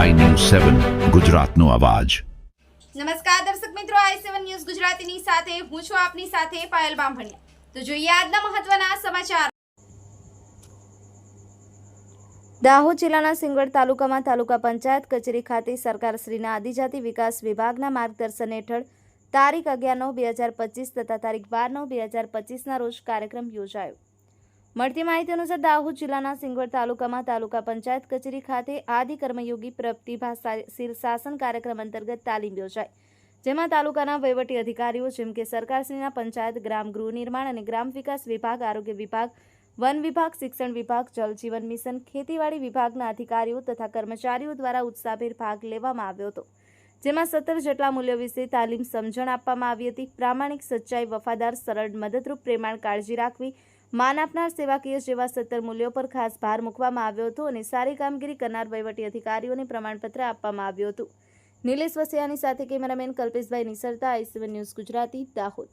સેવન ગુજરાતનો અવાજ. નમસ્કાર દર્શક મિત્રો આઈ સેવન ન્યૂઝ ગુજરાતીની સાથે હું છું આપની સાથે પાયલ બામભણિયા. તો જોઈએ આજના મહત્વના સમાચાર. દાહોદ જિલ્લાના સિંગવડ તાલુકામાં તાલુકા પંચાયત કચેરી ખાતે સરકારશ્રીના આદિજાતિ વિકાસ વિભાગના માર્ગદર્શન હેઠળ તારીખ અગિયાર નવ બે હજાર પચીસ તથા તારીખ બાર નવ બે હજાર પચીસના રોજ કાર્યક્રમ યોજાયો. મળતી માહિતી અનુસાર દાહોદ જિલ્લાના સિંગવડ તાલુકામાં તાલુકા પંચાયત કચેરી ખાતે આદિ કર્મયોગી પ્રતિભાશીલ શાસન કાર્યક્રમ અંતર્ગત તાલીમ યોજાઈ. જેમાં તાલુકાના વહીવટી અધિકારીઓ જેમ કે સરકારશ્રીના પંચાયત, ગ્રામ ગૃહ નિર્માણ અને ગ્રામ વિકાસ વિભાગ, આરોગ્ય વિભાગ, વન વિભાગ, શિક્ષણ વિભાગ જલજીવન મિશન, ખેતીવાડી વિભાગના અધિકારીઓ તથા કર્મચારીઓ દ્વારા ઉત્સાહભેર ભાગ લેવામાં આવ્યો હતો. જેમાં સત્તર જેટલા મૂલ્યો વિશે તાલીમ સમજણ આપવામાં આવી હતી. પ્રામાણિક સચ્ચાઈ, વફાદાર, સરળ, મદદરૂપ, પ્રેમાળ કાળજી રાખવી માન આપનાર સેવાકીય જેવા સત્તર મૂલ્યો પર ખાસ ભાર મૂકવામાં આવ્યો હતો અને સારી કામગીરી કરનાર વહીવટી અધિકારીઓને પ્રમાણપત્ર આપવામાં આવ્યું હતું. નિલેશ વસિયાની સાથે cameraman Kalpeshbhai નિસરતા IC one news Gujarati, Dahod.